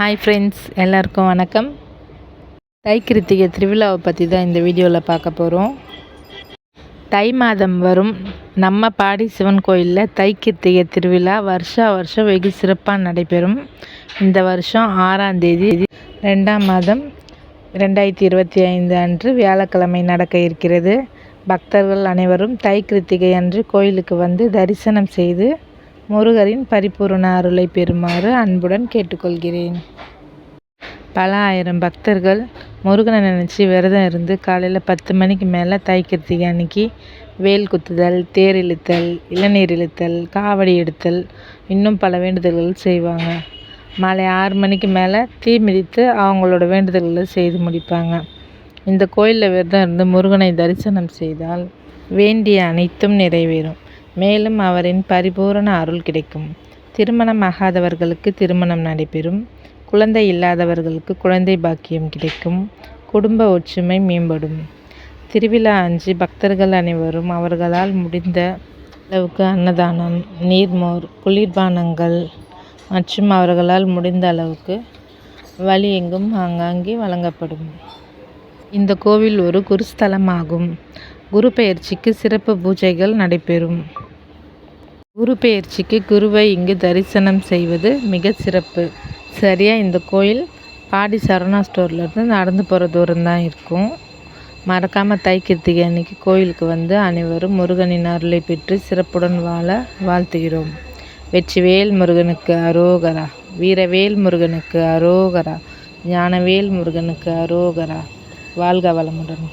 Hi friends எல்லாருக்கும் வணக்கம். தை கிருத்திகை திருவிழாவை பற்றி தான் இந்த வீடியோவில் பார்க்க போகிறோம் தை மாதம் வரும். நம்ம பாடி சிவன் கோயிலில் தை கிருத்திகை திருவிழா வருஷா வருஷம் வெகு சிறப்பாக நடைபெறும். இந்த வருஷம் ஆறாம் தேதி ரெண்டாம் மாதம் ரெண்டாயிரத்தி இருபத்தி ஐந்து அன்று வியாழக்கிழமை நடக்க இருக்கிறது. பக்தர்கள் அனைவரும் தை கிருத்திகை அன்று கோயிலுக்கு வந்து தரிசனம் செய்து முருகரின் பரிபூரண அருளை பெறுமாறு அன்புடன் கேட்டுக்கொள்கிறேன். பல ஆயிரம் பக்தர்கள் முருகனை நினச்சி விரதம் இருந்து காலையில் பத்து மணிக்கு மேலே தை அன்னைக்கு வேல் குத்துதல் தேர் இழுத்தல் இளநீர் இழுத்தல் காவடி எடுத்தல் இன்னும் பல வேண்டுதல்கள் செய்வாங்க. மாலை ஆறு மணிக்கு மேலே தீ மிதித்து அவங்களோட வேண்டுதல்களை செய்து முடிப்பாங்க. இந்த கோயிலில் விரதம் இருந்து முருகனை தரிசனம் செய்தால் வேண்டிய அனைத்தும் நிறைவேறும். மேலும் அவரின் பரிபூரண அருள் கிடைக்கும். திருமணம் ஆகாதவர்களுக்கு திருமணம் நடைபெறும். குழந்தை இல்லாதவர்களுக்கு குழந்தை பாக்கியம் கிடைக்கும். குடும்ப ஒற்றுமை மேம்படும். திருவிழா அஞ்சு பக்தர்கள் அனைவரும் அவர்களால் முடிந்த அளவுக்கு அன்னதானம் நீர்மோர் குளிர்பானங்கள் மற்றும் அவர்களால் முடிந்த அளவுக்கு வழி எங்கும் ஆங்காங்கே வழங்கப்படும். இந்த கோவில் ஒரு குருஸ்தலமாகும். குரு பெயர்ச்சிக்கு சிறப்பு பூஜைகள் நடைபெறும். குரு பெயர்ச்சிக்கு குருவை இங்கு தரிசனம் செய்வது மிக சிறப்பு. சரியாக இந்த கோயில் பாடி சரணா ஸ்டோர்லேருந்து நடந்து போகிற தூரம் தான் இருக்கும். மறக்காமல் தை கிருத்திகை அன்னைக்கு கோயிலுக்கு வந்து அனைவரும் முருகனின் அருளை பெற்று சிறப்புடன் வாழ வாழ்த்துகிறோம். வெற்றிவேல் முருகனுக்கு அரோகரா வீரவேல் முருகனுக்கு அரோகரா ஞானவேல் முருகனுக்கு அரோகரா. வாழ்க வளமுடன்.